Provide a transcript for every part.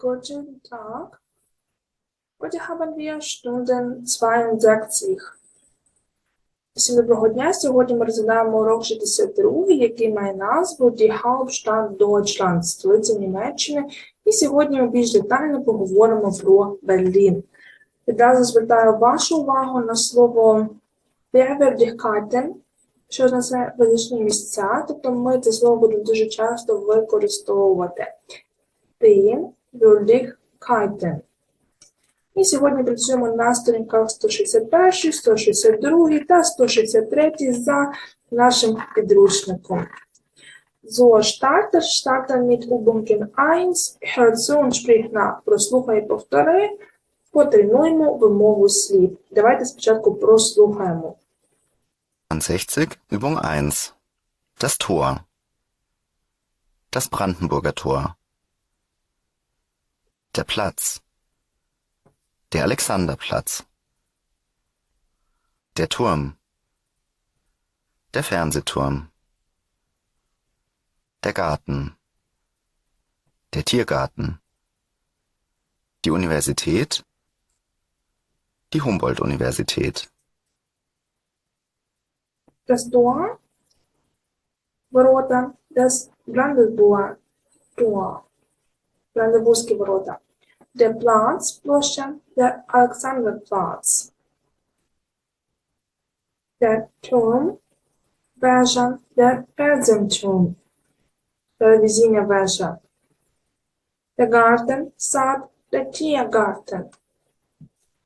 Guten Tag. Heute haben wir Stunden 62. Всім доброго дня. Сьогодні ми розглядаємо урок 62, який має назву Die Hauptstadt Deutschland, столиця Німеччини. І сьогодні ми більш детально поговоримо про Берлін. Відразу звертаю вашу увагу на слово Bewerdigkeiten, що означає визначні місця, тобто ми це слово будемо дуже часто використовувати. Bewerdigkeiten. І сьогодні працюємо на сторінках 161, 162 та 163 за нашим підручником. So, Starter, Starter mit Übungen 1, hör zu und sprich nach. Прослухай повтори, потренуємо вимову слів. Давайте спочатку прослухаємо. 62, Übung 1. Das Tor. Das Brandenburger Tor. Der Platz. Der Alexanderplatz. Der Turm. Der Fernsehturm. Der Garten. Der Tiergarten. Die Universität. Die Humboldt-Universität. Das Tor, ворота, das Brandenburger Tor, Brandenburgські ворота. Der Platz, площа, der Alexanderplatz. Der Turm, вежа, der Fernsehturm, телевізійна вежа. Der Garten, сад, der Tiergarten.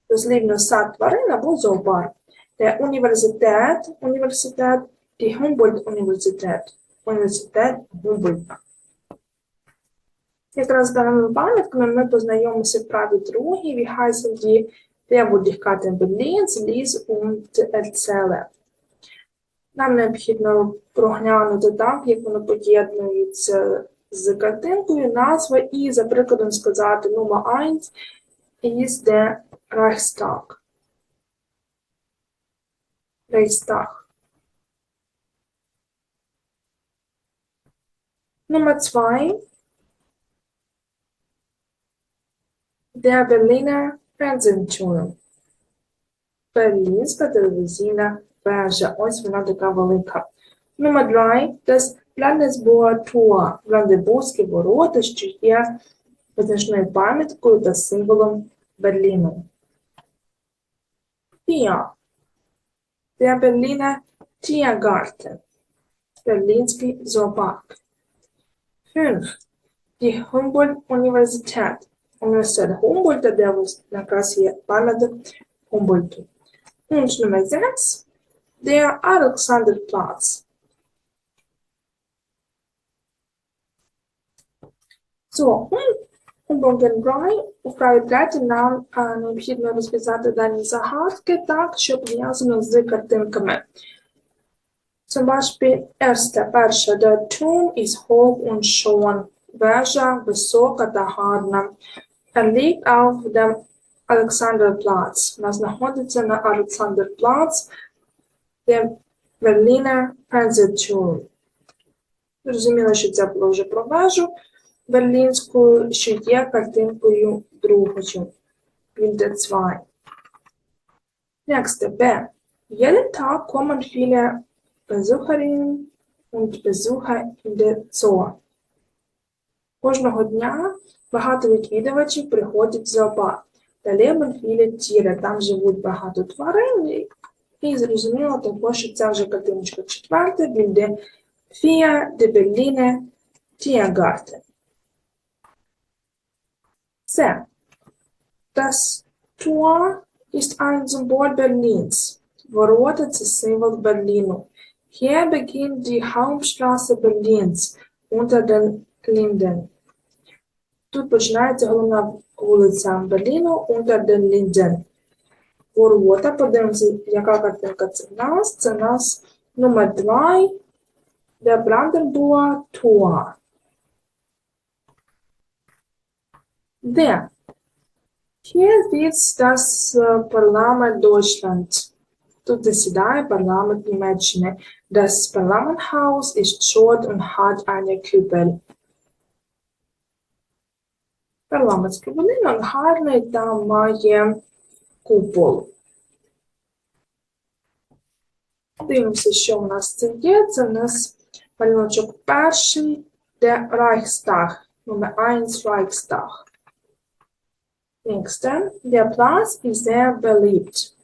Дослівно сад тварин або зоопарк. Der Universität, університет, die Humboldt-Universität, університет Гумбольдта. Якраз з даними пам'ятками ми познайомимося в праві другій, wie heißen die Werbundigkeiten Berlins, Lies und Erzähle. Нам необхідно проглянути так, як воно поєднується з картинкою, назва і, за прикладом, сказати Nummer 1 is der Reichstag. Reichstag. Nummer 2 Der Berliner Fernsehturm. Берлінська телевізійна вежа. Ось вона така велика. Номер 3. Das Landesburger Tor. Бранденбурзькі ворота, що є визначною пам'яткою та символом Берліну. 4. Der Berliner Tiergarten. Берлінський зоопарк. 5. Die Humboldt-Universität. Університет Гумбольта, де ось якраз є пам'ятник Гумбольту. Пункт номер 6. Der Alexanderplatz. So, у Бонген Брай у вправі третій нам а, необхідно розв'язати дані загадки так, що пов'язано з картинками. Zum Beispiel, erste, перше, der Turm ist hoch und schon. Вежа висока та гарна. Er auf dem Alexanderplatz. Вона знаходиться на Alexanderplatz, де Berliner Fernsehturm. Зрозуміло, що це було вже про вежу берлінську, що є картинкою другою. Bilder 2. Nächste B. Jeden Tag kommen viele Besucherinnen und Besucher in den Zoo. Кожного дня багато відвідувачів приходять в зоопарк. Далі viele Tiere, там живуть багато тварин, і- зрозуміло також, що це вже картиночка четверта, Білде Фія, де Берліне, Tiergarten. Це. Das Tor ist ein Symbol Berlins. Ворота – це символ Берліну. Hier beginnt die Hauptstraße Berlins unter den Linden. Тут починається головна вулиця Берліну Linden. Ворота, подивимося, яка картинка це в нас. Це в нас номер 2, der Brandenburger Tor. Де? Hier sitzt das Parlament Deutschland. Тут засідає парламент Німеччини. Das Parlamenthaus ist short und hat eine Kuppel. Парламентський будинок гарний, там має купол. Дивимося, що у нас це є. Це у нас малюночок перший, де Reichstag, номер 1 Reichstag. Nächste, der Platz ist sehr beliebt.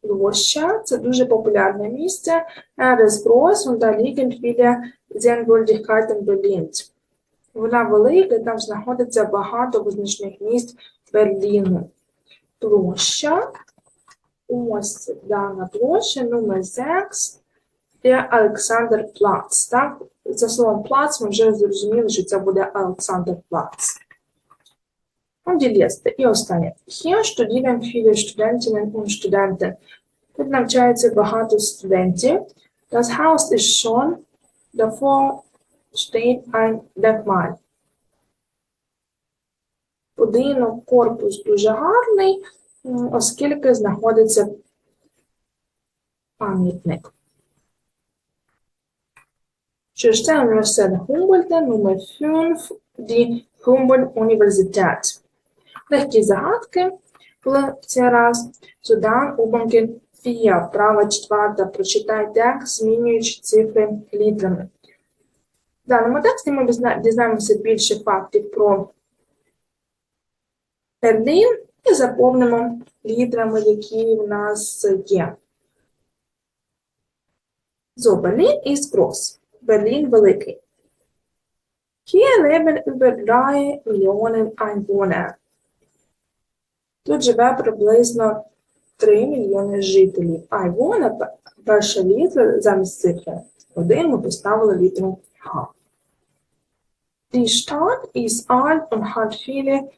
Площа – це дуже популярне місце. Er ist groß und da liegen viele Sehenswürdigkeiten Berlins. Вона велика, там знаходиться багато визначних місць Берліну. Площа. Ось дана площа, номер 6, де Олександр Плац. Так? За словом плац ми вже зрозуміли, що це буде Олександр Плац. Letzte, і останнє. Hier studieren viele Studentinnen und Studenten. Тут навчається багато студентів. Das Haus ist schon, davor steht ein Denkmal. Будинок, корпус дуже гарний, оскільки знаходиться пам'ятник. Це університет Гумбольда, номер 5, die Humboldt-Universität. Легкі загадки в цей раз. Судан, Убанки, Фія, права четверта. Прочитай текст, змінюючи цифри літерами. В даному тексті ми дізнаємося більше фактів про Берлін і заповнимо літерами, які в нас є. So, Berlin ist groß. Берлін великий. Hier leben über 3 Millionen Einwohner. Тут живе приблизно 3 мільйони жителів. Пе- перша літера замість цифри. Один ми поставили літеру Х. Die Stadt ist alt und hat viele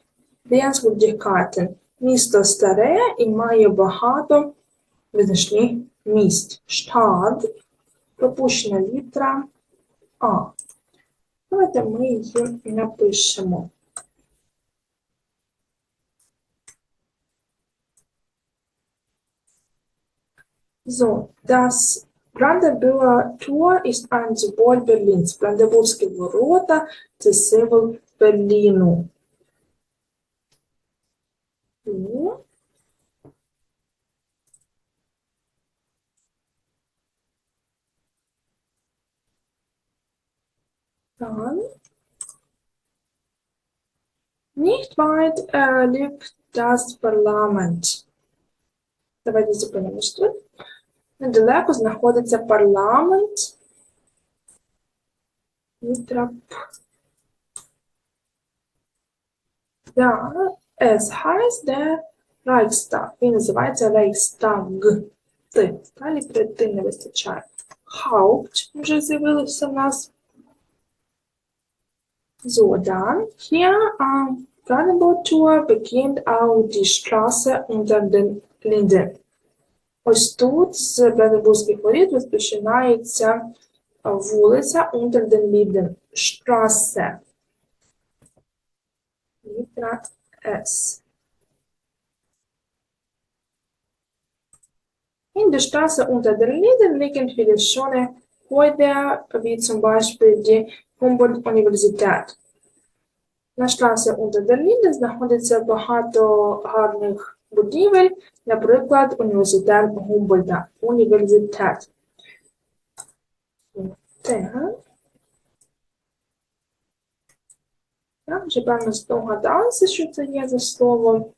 Sehenswürdigkeiten. Місто старе і має багато визначних місць. Штат, пропущена літера А. Давайте ми її напишемо. So, das Brandenburger Tor ist ein Symbol Berlins. Бранденбурзькі ворота – це символ Берліну. Ну, Dann nicht weit äh, liegt das Parlament. Давайте зупинимось тут. Недалеко знаходиться парламент. Літера П. Да, es heißt der Reichstag. Він називається Reichstag. Ти. Перед ти не вистачає. Haupt вже з'явилося в нас. So, dann hier am Brandenburg-Tor beginnt auch die Straße unter den Linden. Ось тут з Бранденбурзьких воріт розпочинається вулиця Unter den Linden. Straße. Літера С. In der Straße unter den Linden liegen viele schöne Häuser, wie zum Beispiel die Humboldt-Universität. На Straße unter den Linden знаходиться багато гарних будівель, наприклад, університет Гумбольда. Університет. Так. Так, вже певно здогадалися, що це є за слово.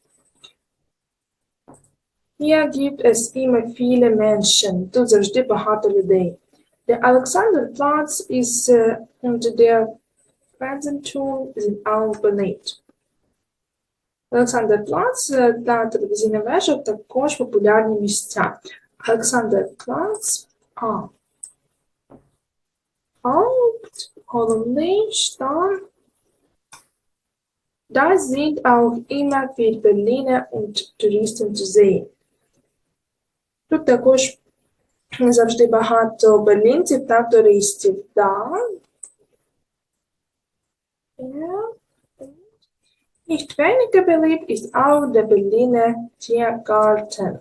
Hier gibt es immer viele Menschen. Тут завжди багато людей. Der Alexanderplatz ist unter der Fernsehturm sind auch. Олександрплац е, та телевізійна вежа також популярні місця. Олександрплац, А. Haupt, головний штаб. Da sind auch immer viele Berliner und Touristen zu sehen. Тут також завжди багато берлінців та туристів. Да. Ja. Nicht weniger beliebt ist auch der Berliner Tiergarten.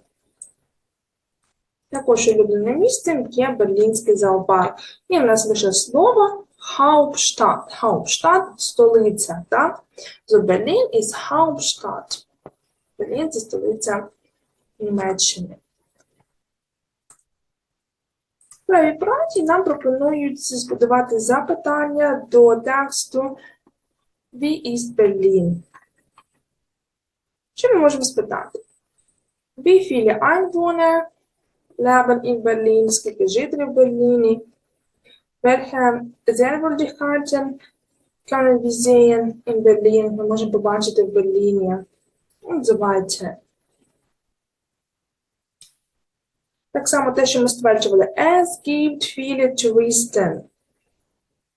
Також улюблене місце є Берлінський зоопарк. І в нас лише слово Hauptstadt. Hauptstadt – столиця, так? So Berlin is Hauptstadt. Берлін – це столиця Німеччини. В правій праці нам пропонують збудувати запитання до тексту Wie ist Berlin? Що ми можемо спитати? Скільки жителів в Берліні? Ми можемо побачити в Берліні. Так само те, що ми стверджували. Gibt viele Touristen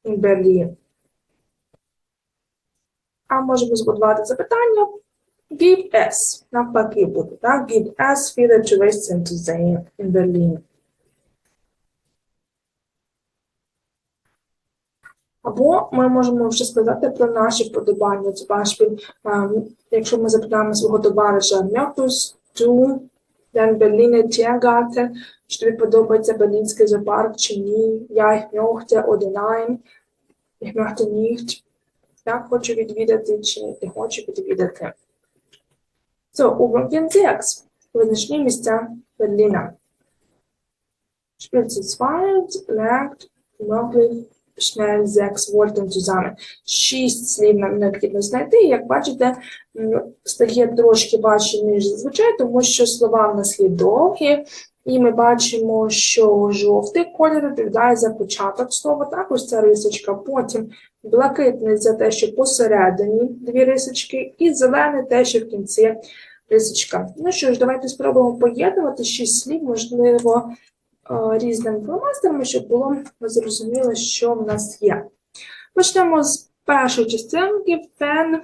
in Berlin. А можемо збудувати запитання. Give es. Навпаки буде, так? Give viele Touristen to sehen in Berlin. Або ми можемо вже сказати про наші вподобання. Ем, якщо ми запитаємо свого товариша, möchtest du den Berliner Tiergarten, чи тобі подобається Берлінський зоопарк чи ні? Я möchte oder nein. Ich möchte nicht. Я хочу відвідати чи не хочу відвідати. So, Übungen 6. Визначні місця Берліна. Zu zweit lernt möglich schnell sechs Worte zusammen. Шість слів нам необхідно знайти. Як бачите, стає трошки важче, ніж зазвичай, тому що слова в нас є довгі, і ми бачимо, що жовтий колір відповідає за початок слова, так ось ця рисочка, потім блакитний за те, що посередині дві рисочки, і зелений те, що в кінці рисочка. Ну що ж, давайте спробуємо поєднувати шість слів, можливо, е, різними фломастерами, щоб було зрозуміло, що в нас є. Почнемо з першої частинки фен.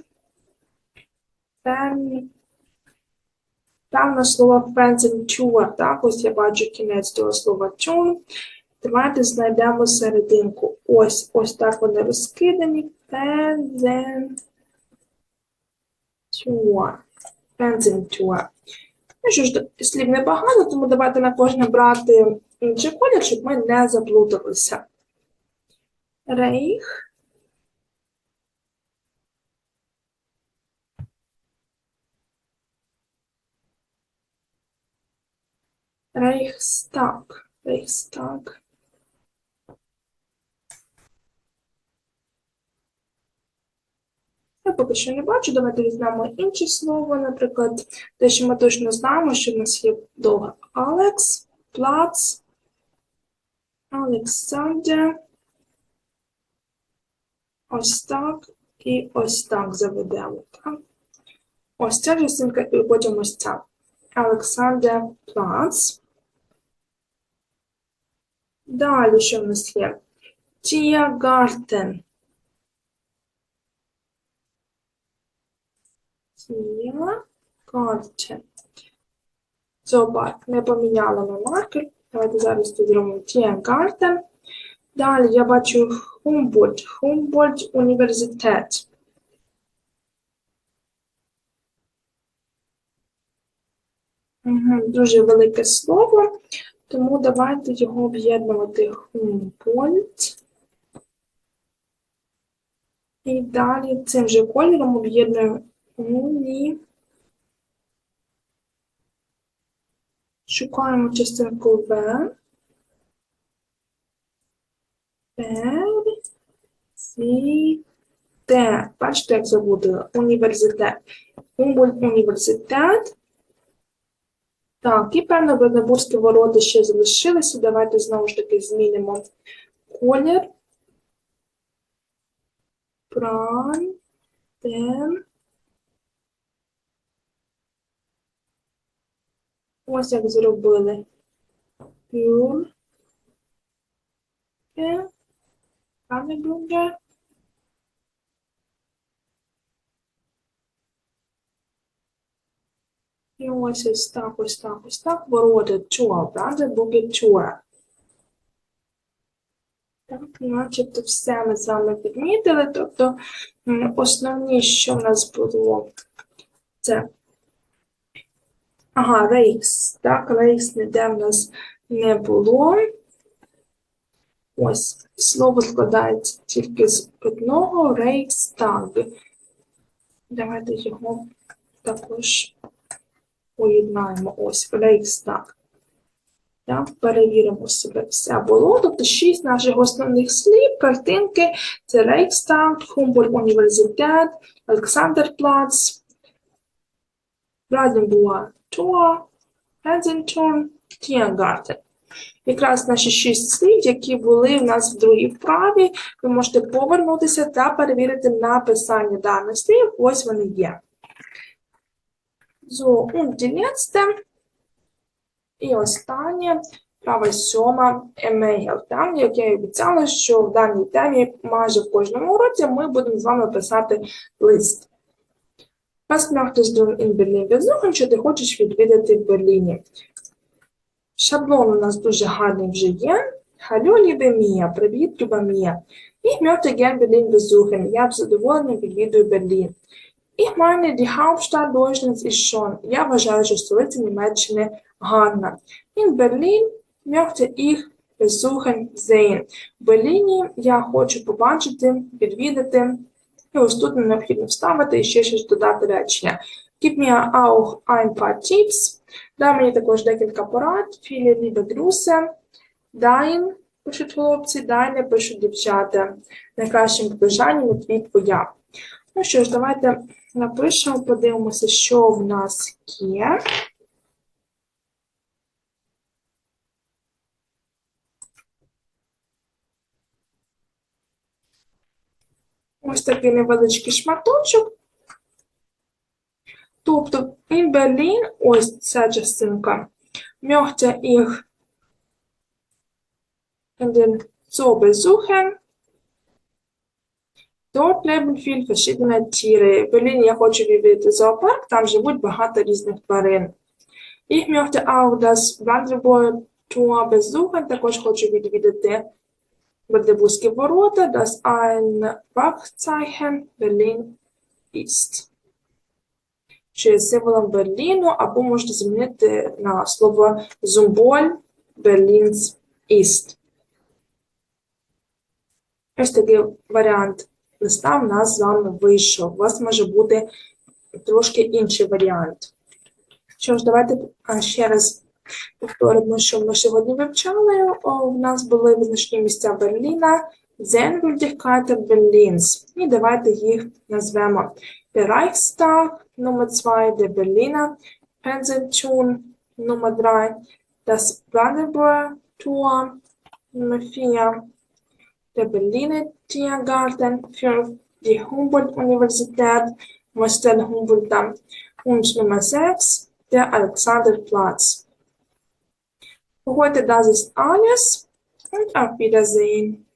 Фен. На слово fencing tour, так, ось я бачу кінець того слова tune. Давайте знайдемо серединку. Ось, ось так вони розкидані. Fencing tour. Ну що ж, слів небагато, тому давайте на кожне брати інший колір, щоб ми не заплуталися. Рейх. Рейхстаг. Рейхстаг. Я поки що не бачу. Давайте візьмемо інше слово, наприклад, те, що ми точно знаємо, що в нас є довго Алекс, Плац, Олександр. Ось так і ось так заведемо. Так? Ось ця частинка і потім ось ця. Олександр Плац. Далі що в нас є? Тіагартен. Тіагартен. Зоопарк. Не поміняла ми маркер. Давайте зараз тут зробимо Тіагартен. Далі я бачу Humboldt. Humboldt університет. Дуже велике слово, тому давайте його об'єднувати Humboldt. І далі цим же кольором об'єднуємо уні. Шукаємо частинку В. Університет. Бачите, як забудила? Університет. Humboldt університет. Так, і певно Броднобурські ворота ще залишилися. Давайте знову ж таки змінимо колір. Пран. Тен. Ось як зробили. Пюр. Е. Пане І ось ось так, ось так, ось так. Ворота чуа, правда? Буде чуа. Так, начебто все ми з вами підмітили. Тобто основні, що в нас було, це ага, рейкс. Так, рейкс ніде в нас не було. Ось слово складається тільки з одного Reichstag. Давайте його також поєднаємо. Ось Reichstag. Так, перевіримо себе. Все було. Тобто шість наших основних слів, картинки. Це Reichstag, Humboldt університет, Олександрплац, Браденбуа Туа, Кензінгтон, Тіангартен. Якраз наші шість слів, які були в нас в другій вправі, ви можете повернутися та перевірити написання даних слів. Ось вони є. So, und die letzte. І останнє, права сьома, емейл. Там, як я і обіцяла, що в даній темі майже в кожному уроці ми будемо з вами писати лист. Was möchtest du in Berlin besuchen, що ти хочеш відвідати в Берліні? Шаблон у нас дуже гарний вже є. Hallo, liebe Mia, привіт, люба Мія. Ich möchte gern Berlin besuchen. Я б з задоволенням відвідую Берлін. Ich meine, die Hauptstadt Deutschlands ist schon. Я вважаю, що столиця Німеччини гарна. In Berlin möchte ich besuchen sehen. В Берліні я хочу побачити, відвідати. І ось тут необхідно вставити і ще щось додати речення. Gib mir auch ein paar Tipps. Дай мені також декілька порад. Viele liebe Grüße. Dein, пишуть хлопці, Дайне пишуть дівчата. Найкращим побажанням від твоя. Ну що ж, давайте напишемо, подивимося, що в нас є. Ось такий невеличкий шматочок. Тобто, in Berlin, ось ця частинка, möchte ich den Zoo besuchen. Dort leben viel verschiedene Tiere. В Берліні я хочу відвідати зоопарк, там живуть багато різних тварин. Ich möchte auch das Wanderburg Tour besuchen, також хочу відвідати Бардебузькі ворота, das ein Wachzeichen Berlin ist. Є символом Берліну, або можна замінити на слово Symbol Berlins ist. Ось такий варіант листа в нас з вами вийшов. У вас може бути трошки інший варіант. Що ж, давайте ще раз повторимо, що ми сьогодні вивчали. У нас були визначні місця Берліна, Sehenswürdigkeiten Berlins. І давайте їх назвемо. Reichstag Nummer 2, der Berliner Fernsehturm Nummer 3, das Brandenburger Tor Nummer 4, der Berliner Tiergarten 5, die Humboldt-Universität Marcel Humboldt und Nummer 6, der Alexanderplatz. Für heute das ist alles und auf Wiedersehen.